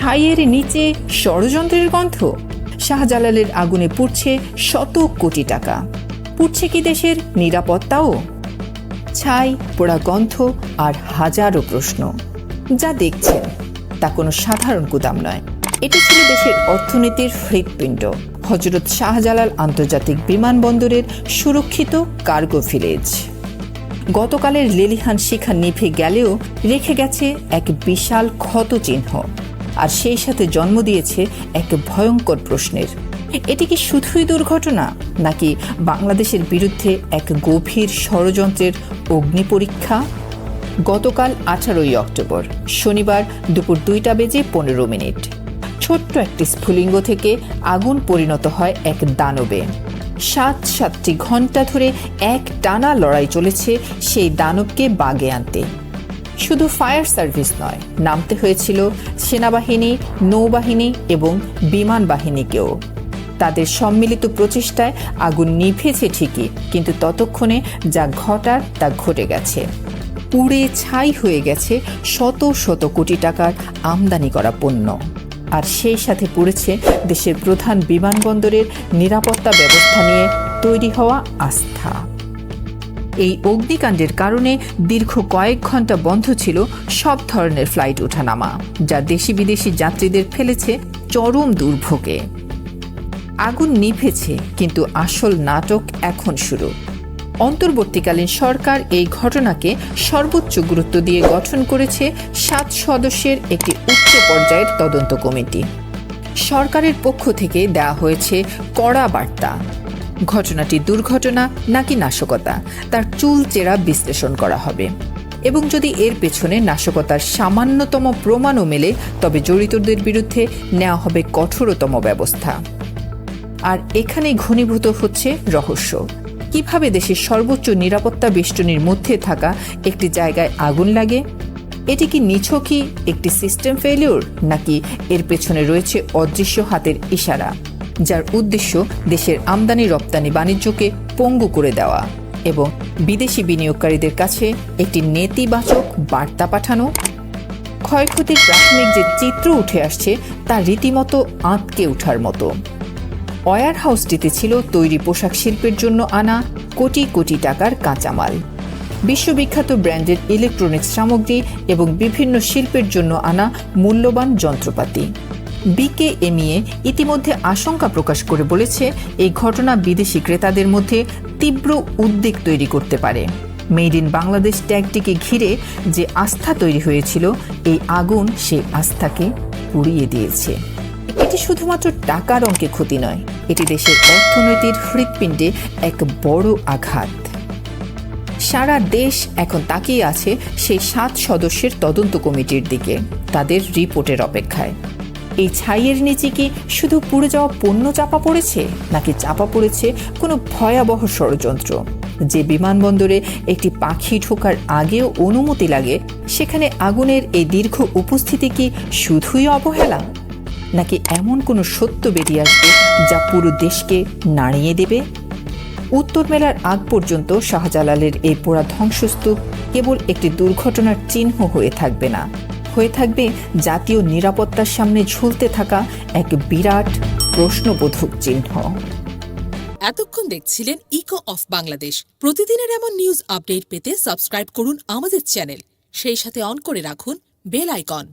ছাইয়ের নিচে ষড়যন্ত্রের গন্ধ। শাহজালালের আগুনে পুড়ছে শত কোটি টাকা। পুড়ছে কি দেশের নিরাপত্তাও? ছাই, পোড়া গন্ধ আর হাজারো প্রশ্ন। যা দেখছেন, তা কোনো সাধারণ গুদাম নয়। এটি ছিল দেশের অর্থনীতির হৃৎপিণ্ড। হজরত শাহজালাল আন্তর্জাতিক বিমানবন্দরের সুরক্ষিত কার্গো ভিলেজ। গতকালের লেলিহান শিখা নিভে গেলেও রেখে গেছে এক বিশাল ক্ষত চিহ্ন আর সেই সাথে জন্ম দিয়েছে এক ভয়ঙ্কর প্রশ্নের। এটি কি শুধুই দুর্ঘটনা, নাকি বাংলাদেশের বিরুদ্ধে এক গভীর ষড়যন্ত্রের অগ্নি পরীক্ষা? গতকাল আঠারোই অক্টোবর, শনিবার দুপুর দুইটা বেজে পনেরো মিনিট। ছোট্ট একটি স্ফুলিঙ্গ থেকে আগুন পরিণত হয় এক দানবে। সাত সাতটি ঘণ্টা ধরে এক টানা লড়াই চলেছে সেই দানবকে বাগে আনতে। শুধু ফায়ার সার্ভিস নয়, নামতে হয়েছিল সেনাবাহিনী, নৌবাহিনী এবং বিমান বাহিনীকেও। তাদের সম্মিলিত প্রচেষ্টায় আগুন নিভেছে ঠিকই, কিন্তু ততক্ষণে যা ঘটার তা ঘটে গেছে। পুড়ে ছাই হয়ে গেছে শত শত কোটি টাকার আমদানি করা পণ্য। আর সেই সাথে পড়েছে দেশের প্রধান বিমানবন্দরের নিরাপত্তা ব্যবস্থা নিয়ে তৈরি হওয়া আস্থা। এই অগ্নিকাণ্ডের কারণে দীর্ঘ কয়েক ঘণ্টা বন্ধ ছিল সব ধরনের ফ্লাইট ওঠানামা, যা দেশি বিদেশি যাত্রীদের ফেলেছে চরম দুর্ভোগে। আগুন নিভেছে, কিন্তু আসল নাটক এখন শুরু। অন্তর্বর্তীকালীন সরকার এই ঘটনাকে সর্বোচ্চ গুরুত্ব দিয়ে গঠন করেছে সাত সদস্যের একটি উচ্চ পর্যায়ের তদন্ত কমিটি। সরকারের পক্ষ থেকে দেওয়া হয়েছে কড়া বার্তা। ঘটনাটি দুর্ঘটনা নাকি নাশকতা, তার চুল চেরা বিশ্লেষণ করা হবে। এবং যদি এর পেছনে নাশকতার সামান্যতম প্রমাণও মেলে, তবে জড়িতদের বিরুদ্ধে নেওয়া হবে কঠোরতম ব্যবস্থা। আর এখানেই ঘনীভূত হচ্ছে রহস্য। কীভাবে দেশের সর্বোচ্চ নিরাপত্তা বেষ্টনীর মধ্যে থাকা একটি জায়গায় আগুন লাগে? এটি কি নিছকই একটি সিস্টেম ফেলিওর নাকি এর পেছনে রয়েছে অদৃশ্য হাতের ইশারা? যার উদ্দেশ্য দেশের আমদানি রপ্তানি বাণিজ্যকে পঙ্গু করে দেওয়া এবং বিদেশি বিনিয়োগকারীদের কাছে একটি নেতিবাচক বার্তা পাঠানো। ক্ষয়ক্ষতির প্রাথমিক যে চিত্র উঠে আসছে তা রীতিমতো আঁতকে ওঠার মতো। ওয়ার হাউসটিতে ছিল তৈরি পোশাক শিল্পের জন্য আনা কোটি কোটি টাকার কাঁচামাল। বিশ্ববিখ্যাত ব্র্যান্ডের ইলেকট্রনিক্স সামগ্রী এবং বিভিন্ন শিল্পের জন্য আনা মূল্যবান যন্ত্রপাতি। বিকেএমইএ ইতিমধ্যে আশঙ্কা প্রকাশ করে বলেছে, এই ঘটনা বিদেশি ক্রেতাদের মধ্যে তীব্র উদ্বেগ তৈরি করতে পারে। মেড ইন বাংলাদেশ ট্যাগটিকে ঘিরে যে আস্থা তৈরি হয়েছিল, এই আগুন সেই আস্থাকে পুড়িয়ে দিয়েছে। এটি শুধুমাত্র টাকার অঙ্কে ক্ষতি নয়, এটি দেশের অর্থনৈতিক হৃৎপিণ্ডে এক বড় আঘাত। সারা দেশ এখন তাকিয়ে আছে সেই সাত সদস্যের তদন্ত কমিটির দিকে, তাদের রিপোর্টের অপেক্ষায়। এই ছাইয়ের নিচে কি শুধু পুড়ে যাওয়া পণ্য চাপা পড়েছে, নাকি চাপা পড়েছে কোনো ভয়াবহ ষড়যন্ত্র? যে বিমানবন্দরে একটি পাখি ঢোকার আগেও অনুমতি লাগে, সেখানে আগুনের এই দীর্ঘ উপস্থিতি কি শুধুই অবহেলা? নাকি এমন কোনো সত্য বেরিয়ে আসবে যা পুরো দেশকে নাড়িয়ে দেবে? উত্তর মেলার আগ পর্যন্ত শাহজালালের এই পোড়া ধ্বংসস্তূপ কেবল একটি দুর্ঘটনার চিহ্ন হয়ে থাকবে না। হয়ে থাকবে জাতীয় নিরাপত্তার সামনে ঝুলতে থাকা এক বিরাট প্রশ্নবোধক চিহ্ন। এতক্ষণ দেখছিলেন ইকো অফ বাংলাদেশ প্রতিদিনের এমন নিউজ আপডেট পেতে সাবস্ক্রাইব করুন আমাদের চ্যানেল সেই সাথে অন করে রাখুন বেল আইকন